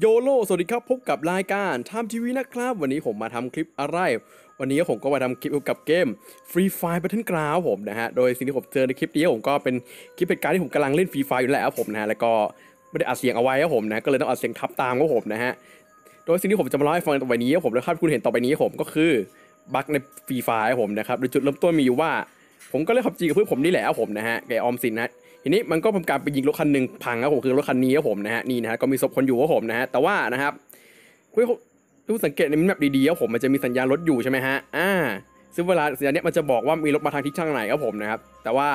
โยโลสวัสดีครับพบกับรายการทำทีวีนะครับ วันนี้ผมมาทำคลิปอะไร วันนี้ผมก็มาทำคลิปเกี่ยวกับเกม Free Fire Battleground ผมนะฮะ โดยสิ่งที่ผมเจอในคลิปนี้ผมก็เป็นคลิปเหตุการณ์ที่ผมกำลังเล่น Free Fire อยู่แล้วผมนะฮะ แล้วก็ไม่ได้อัดเสียงเอาไว้ครับผมนะ ก็เลยต้องอัดเสียงทับตามครับผมนะฮะ โดยสิ่งที่ผมจะมาเล่าให้ฟังต่อไปนี้ครับผมและภาพที่คุณเห็นต่อไปนี้ผมก็คือบั๊กในฟรีไฟร์ผมนะครับโดยจุดเริ่มต้นมีอยู่ว่า ผมก็เล่นพับจีกับเพื่อนผมนี่แหละครับผมนะฮะแกออมสินนะ ทีนี้มันก็ทำการไปยิงรถคันหนึ่งพังครับผมคือรถคันนี้ครับผมนะฮะนี่นะฮะก็มีศพคนอยู่ครับผมนะฮะแต่ว่านะครับคุณคุณสังเกตในมินแมปดีๆครับผมมันจะมีสัญญาณรถอยู่ใช่ไหมฮะอ่าซึ่งเวลาสัญญาณเนี้ยมันจะบอกว่ามีรถมาทางทิศทางไหนครับผมนะครับแต่ว่า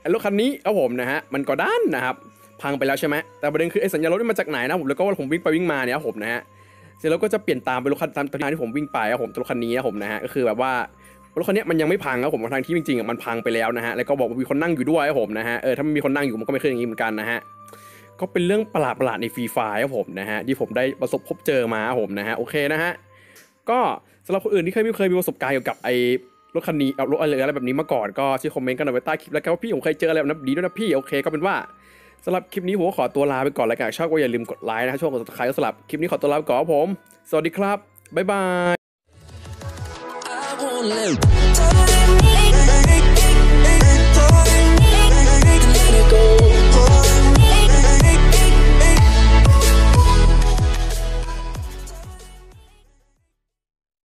ไอ้รถคันนี้ครับผมนะฮะมันก็ด้านนะครับพังไปแล้วใช่ไหมแต่ประเด็นคือไอ้สัญญาณรถนี่มาจากไหนนะผมแล้วก็ว่าผมวิ่งไปวิ่งมาเนี่ยครับผมนะฮะเสร็จแล้วก็จะเปลี่ยนตามไปรถคันตามทางที่ผมวิ่งไปครับผมรถคันนี้ครับผมนะฮะก็คือแบบว่า รถคันนี้มันยังไม่พังครับผมทางที่จริงๆอะมันพังไปแล้วนะฮะแล้วก็บอกว่ามีคนนั่งอยู่ด้วยครับผมนะฮะเออถ้าไม่มีคนนั่งอยู่มันก็ไม่เคยอย่างนี้เหมือนกันนะฮะก็เป็นเรื่องประหลาดๆในฟรีไฟครับผมนะฮะที่ผมได้ประสบพบเจอมาครับผมนะฮะโอเคนะฮะก็สำหรับคนอื่นที่เคยไม่เคยมีประสบการณ์เกี่ยวกับไอ้รถคันนี้เอารถอะไรอะไรแบบนี้มาก่อนก็ช่วยคอมเมนต์กันหน่อยไว้ใต้คลิปแล้วกันว่าพี่ผมเคยเจออะไรแบบนั้นดีด้วยนะพี่โอเคก็เป็นว่าสำหรับคลิปนี้ผมขอตัวลาไปก่อนแล้วกันชอบก็อย่าลืมกดไลค์นะช่วงกด subscribe สำหรับคลิปนี้ขอตัวลาไปก่อนครับผม สวัสดีครับบ๊ายบาย lonely.